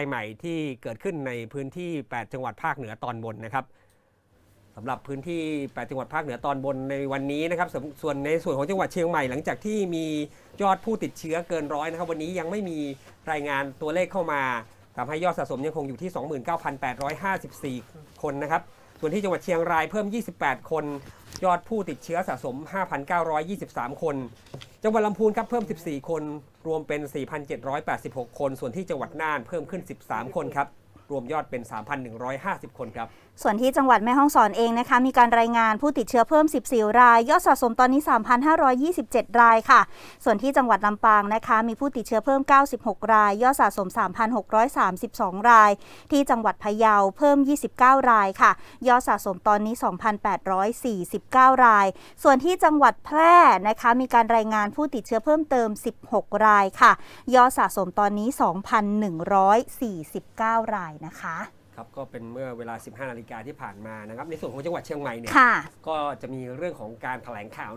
รายใหม่ที่เกิดขึ้นในพื้นที่ 8 จังหวัดภาคเหนือตอนบนนะครับสำหรับพื้นที่ 8 จังหวัดภาคเหนือตอนบนในวันนี้นะครับส่วนส่วนในส่วนของจังหวัดเชียงใหม่หลังจากที่มียอดผู้ติดเชื้อเกินร้อยนะครับ วันนี้ยังไม่มีรายงานตัวเลขเข้ามาทำให้ยอดสะสมยังคงอยู่ที่ 29,854 คนนะครับ ส่วนที่จังหวัดเชียงรายเพิ่ม 28 คน ยอดผู้ติดเชื้อสะสม 5,923 คน จังหวัดลำพูนครับเพิ่ม 14 คน รวมเป็น 4,786 คน ส่วนที่จังหวัดน่านเพิ่มขึ้น 13 คนครับ รวมยอดเป็น 3,150 คนครับ ส่วนที่จังหวัดแม่ฮ่องสอนเองนะคะมีการรายงานผู้ติดเชื้อเพิ่ม 14 ราย ยอดสะสมตอนนี้ 3,527 รายค่ะ ส่วนที่จังหวัดลำปางนะคะมีผู้ติดเชื้อเพิ่ม 96 ราย ยอดสะสม 3,632 ราย ที่จังหวัดพะเยาเพิ่ม 29 รายค่ะ ยอดสะสมตอนนี้ 2,849 ราย ส่วนที่จังหวัดแพร่นะคะมีการรายงานผู้ติดเชื้อเพิ่มเติม 16 รายค่ะ ยอดสะสมตอนนี้ 2,149 รายนะคะครับก็เป็นเมื่อเวลา 15 นาฬิกาที่ผ่านมานะครับ ในส่วนของจังหวัดเชียงใหม่เนี่ยค่ะ ก็จะมีเรื่องของการแถลงข่าว